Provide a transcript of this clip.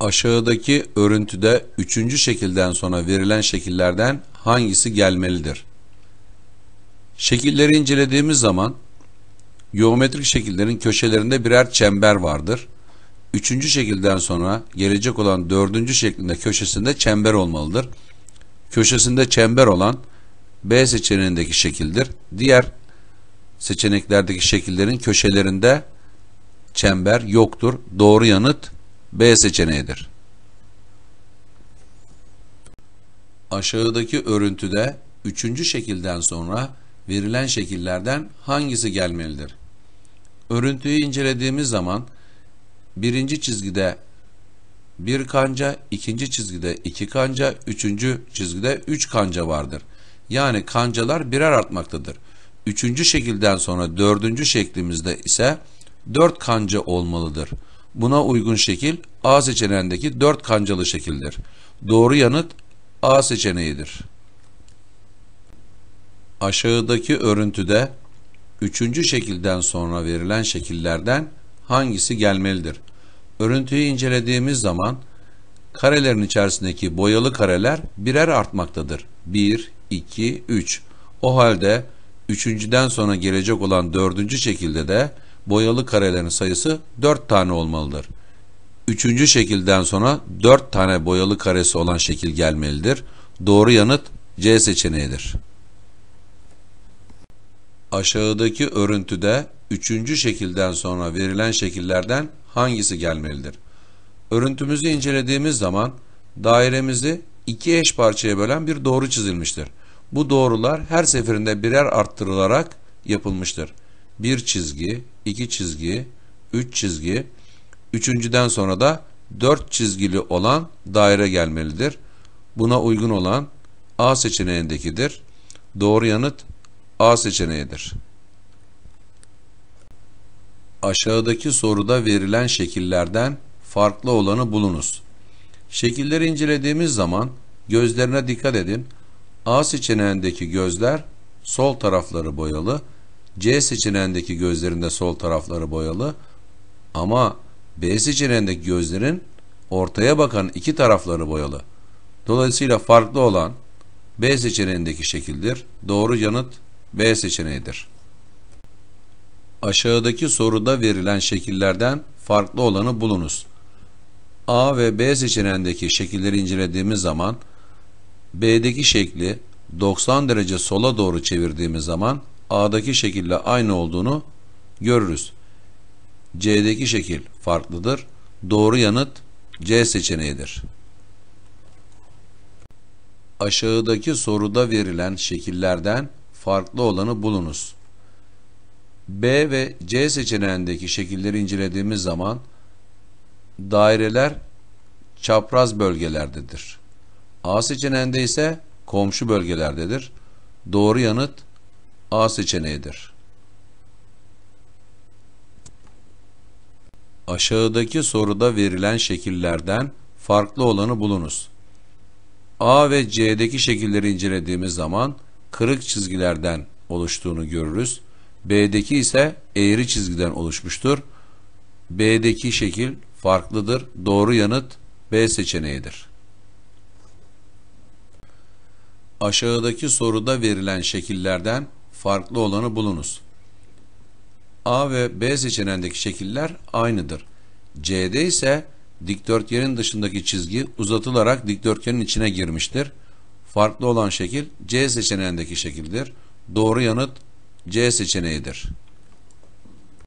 Aşağıdaki örüntüde üçüncü şekilden sonra verilen şekillerden hangisi gelmelidir? Şekilleri incelediğimiz zaman geometrik şekillerin köşelerinde birer çember vardır. Üçüncü şekilden sonra gelecek olan dördüncü şeklinde köşesinde çember olmalıdır. Köşesinde çember olan B seçeneğindeki şekildir. Diğer seçeneklerdeki şekillerin köşelerinde çember yoktur. Doğru yanıt B seçeneğidir. Aşağıdaki örüntüde üçüncü şekilden sonra verilen şekillerden hangisi gelmelidir? Örüntüyü incelediğimiz zaman birinci çizgide bir kanca, ikinci çizgide iki kanca, üçüncü çizgide üç kanca vardır. Yani kancalar birer artmaktadır. Üçüncü şekilden sonra dördüncü şeklimizde ise dört kanca olmalıdır. Buna uygun şekil A seçeneğindeki dört kancalı şekildir. Doğru yanıt A seçeneğidir. Aşağıdaki örüntüde üçüncü şekilden sonra verilen şekillerden hangisi gelmelidir? Örüntüyü incelediğimiz zaman karelerin içerisindeki boyalı kareler birer artmaktadır. 1, 2, 3. O halde üçüncüden sonra gelecek olan dördüncü şekilde de boyalı karelerin sayısı 4 tane olmalıdır. Üçüncü şekilden sonra 4 tane boyalı karesi olan şekil gelmelidir. Doğru yanıt C seçeneğidir. Aşağıdaki örüntüde üçüncü şekilden sonra verilen şekillerden hangisi gelmelidir? Örüntümüzü incelediğimiz zaman dairemizi iki eş parçaya bölen bir doğru çizilmiştir. Bu doğrular her seferinde birer arttırılarak yapılmıştır. Bir çizgi, iki çizgi, üç çizgi, üçüncüden sonra da dört çizgili olan daire gelmelidir. Buna uygun olan A seçeneğindekidir. Doğru yanıt A seçeneğidir. Aşağıdaki soruda verilen şekillerden farklı olanı bulunuz. Şekilleri incelediğimiz zaman gözlerine dikkat edin. A seçeneğindeki gözler sol tarafları boyalı, C seçeneğindeki gözlerin de sol tarafları boyalı ama B seçeneğindeki gözlerin ortaya bakan iki tarafları boyalı. Dolayısıyla farklı olan B seçeneğindeki şekildir. Doğru yanıt B seçeneğidir. Aşağıdaki soruda verilen şekillerden farklı olanı bulunuz. A ve B seçeneğindeki şekilleri incelediğimiz zaman B'deki şekli 90 derece sola doğru çevirdiğimiz zaman A'daki şekille aynı olduğunu görürüz. C'deki şekil farklıdır. Doğru yanıt C seçeneğidir. Aşağıdaki soruda verilen şekillerden farklı olanı bulunuz. B ve C seçeneğindeki şekilleri incelediğimiz zaman daireler çapraz bölgelerdedir. A seçeneğinde ise komşu bölgelerdedir. Doğru yanıt A seçeneğidir. Aşağıdaki soruda verilen şekillerden farklı olanı bulunuz. A ve C'deki şekilleri incelediğimiz zaman kırık çizgilerden oluştuğunu görürüz. B'deki ise eğri çizgiden oluşmuştur. B'deki şekil farklıdır. Doğru yanıt B seçeneğidir. Aşağıdaki soruda verilen şekillerden farklı olanı bulunuz. A ve B seçeneğindeki şekiller aynıdır. C'de ise dikdörtgenin dışındaki çizgi uzatılarak dikdörtgenin içine girmiştir. Farklı olan şekil C seçeneğindeki şekildir. Doğru yanıt C seçeneğidir.